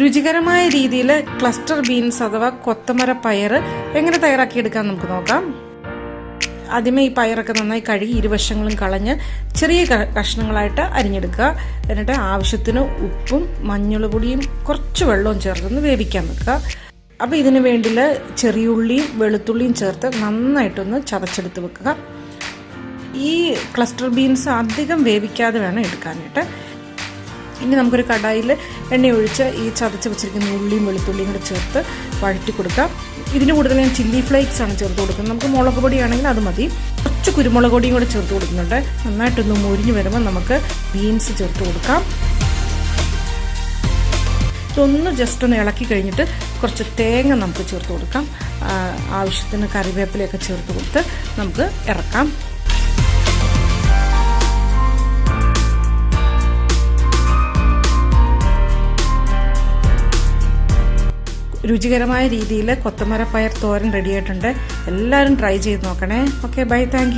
രുചികരമായ രീതിയിൽ cluster beans അഥവാ കൊത്തമര പയർ എങ്ങനെ തയ്യാറാക്കിയെടുക്കാൻ നമുക്ക് നോക്കാം. ആദ്യമേ ഈ പയറൊക്കെ നന്നായി കഴുകി ഇരുവശങ്ങളും കളഞ്ഞ് ചെറിയ കഷ്ണങ്ങളായിട്ട് അരിഞ്ഞെടുക്കുക. എന്നിട്ട് ആവശ്യത്തിന് ഉപ്പും മഞ്ഞൾപൊടിയും കുറച്ച് വെള്ളവും ചേർത്തൊന്ന് വേവിക്കാൻ വെക്കുക. അപ്പോൾ ഇതിന് വേണ്ടിയിൽ ചെറിയുള്ളിയും വെളുത്തുള്ളിയും ചേർത്ത് നന്നായിട്ടൊന്ന് ചതച്ചെടുത്ത് വെക്കുക. ഈ ക്ലസ്റ്റർ ബീൻസ് അധികം വേവിക്കാതെ വേണം എടുക്കാനായിട്ട്. ഇനി നമുക്കൊരു കടായിൽ എണ്ണ ഒഴിച്ച് ഈ ചതച്ച് വെച്ചിരിക്കുന്ന ഉള്ളിയും വെളുത്തുള്ളിയും കൂടെ ചേർത്ത് വഴറ്റി കൊടുക്കാം. ഇതിന് കൂടുതൽ ഞാൻ ചില്ലി ഫ്ലേക്സ് ആണ് ചേർത്ത് കൊടുക്കുന്നത്. നമുക്ക് മുളക് പൊടിയാണെങ്കിൽ അത് മതി. കുറച്ച് കുരുമുളക് പൊടിയും കൂടെ ചേർത്ത് കൊടുക്കുന്നുണ്ട്. നന്നായിട്ടൊന്ന് മുരിഞ്ഞ് വരുമ്പോൾ നമുക്ക് ബീൻസ് ചേർത്ത് കൊടുക്കാം. ഇതൊന്ന് ജസ്റ്റ് ഒന്ന് ഇളക്കി കഴിഞ്ഞിട്ട് കുറച്ച് തേങ്ങ നമുക്ക് ചേർത്ത് കൊടുക്കാം. ആവശ്യത്തിന് കറിവേപ്പിലയൊക്കെ ചേർത്ത് കൊടുത്ത് നമുക്ക് ഇറക്കാം. രുചികരമായ രീതിയിൽ കൊത്തമരപ്പയർ തോരൻ റെഡിയായിട്ടുണ്ട് എല്ലാവരും ട്രൈ ചെയ്ത് നോക്കണേ. Okay bye thank